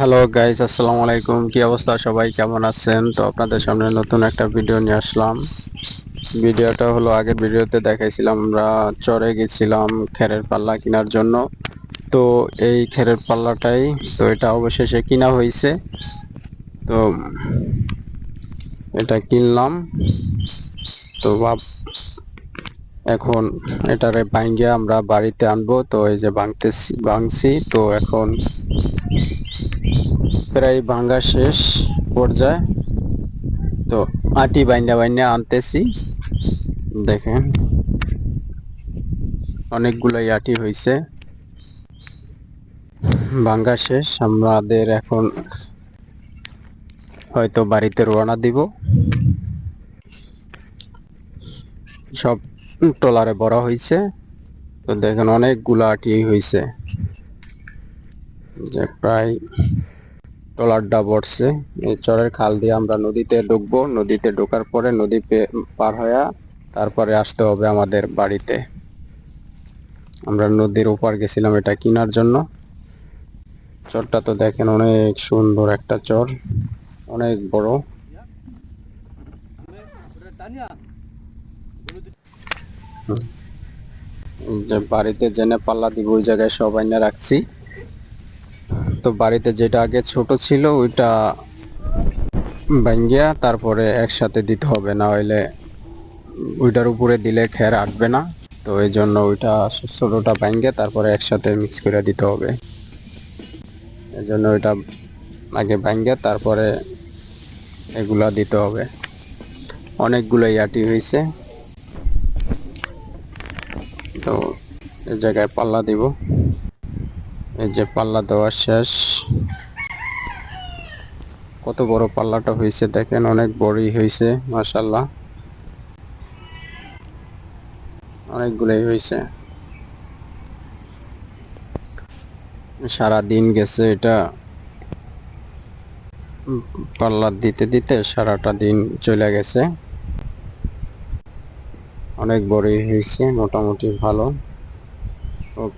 Hello guys আসসালামু আলাইকুম। কি অবস্থা সবাই? কেমন আছেন? তো আপনাদের সামনে নতুন একটা ভিডিও নিয়ে আসলাম। ভিডিওটা হলো, আগের ভিডিওতে দেখাইছিলাম আমরা চরে গেছিলাম খেরের পাল্লা কেনার জন্য। তো এই খেরের পাল্লাটাই, তো এটা অবশেষে কিনা হয়েছে তো এটা কিনলাম। তো ভাব এখন এটারে ভাঙ্গে আমরা বাড়িতে আনব, তো এই যে ভাঙতেছি, ভাঙছি, তো এখন প্রায় ভাঙ্গা শেষ পর্যায়ে। তো আটি বাইন্ডা বাইন্ডা আনতেছি, দেখেন। অনেকগুলাই আটি হয়েছে ভাঙ্গা শেষ, আমাদের এখন হয়তো বাড়িতে রওনা দিব। সব ট্রলারে ভরা হয়েছে। তো দেখেন অনেকগুলা আটি হয়েছে। যে প্রায় ট্রলারটা বসছে এই চরের খাল দিয়ে আমরা নদীতে ঢুকবো। নদীতে ঢোকার পরে নদী পার হয়ে তারপরে আসতে হবে আমাদের বাড়িতে। আমরা নদীর ওপার গেছিলাম এটা কেনার জন্য। চরটা তো দেখেন অনেক সুন্দর একটা চর। অনেক বড়। যে বাড়িতে জেনে পাল্লা দিব, ওই জায়গায় সব আইনা রাখছি। তো বাড়িতে যেটা আগে ছোট ছিল, ওইটা ভাঙ্গিয়া তারপরে একসাথে দিতে হবে, না হইলে ওইটার উপরে দিলে খের আটবে না। তো এই জন্য ওইটা ছোটটা ভাঙ্গে তারপরে একসাথে মিক্স করে দিতে হবে। এই জন্য ওইটা আগে ভাঙ্গে তারপরে এগুলা দিতে হবে। অনেকগুলো ইয়াটি হয়েছে তো এই জায়গায় পাল্লা দিব। এই যে পাল্লা দেওয়া শেষ। কত বড় পাল্লাটা হয়েছে দেখেন, অনেক বড়ই হয়েছে মাশাল্লাহ অনেকগুলোই হয়েছে। সারা দিন গেছে এটা। পাল্লা দিতে দিতে সারাটা দিন চলে গেছে। অনেক বড়ই হয়েছে মোটামুটি ভালো।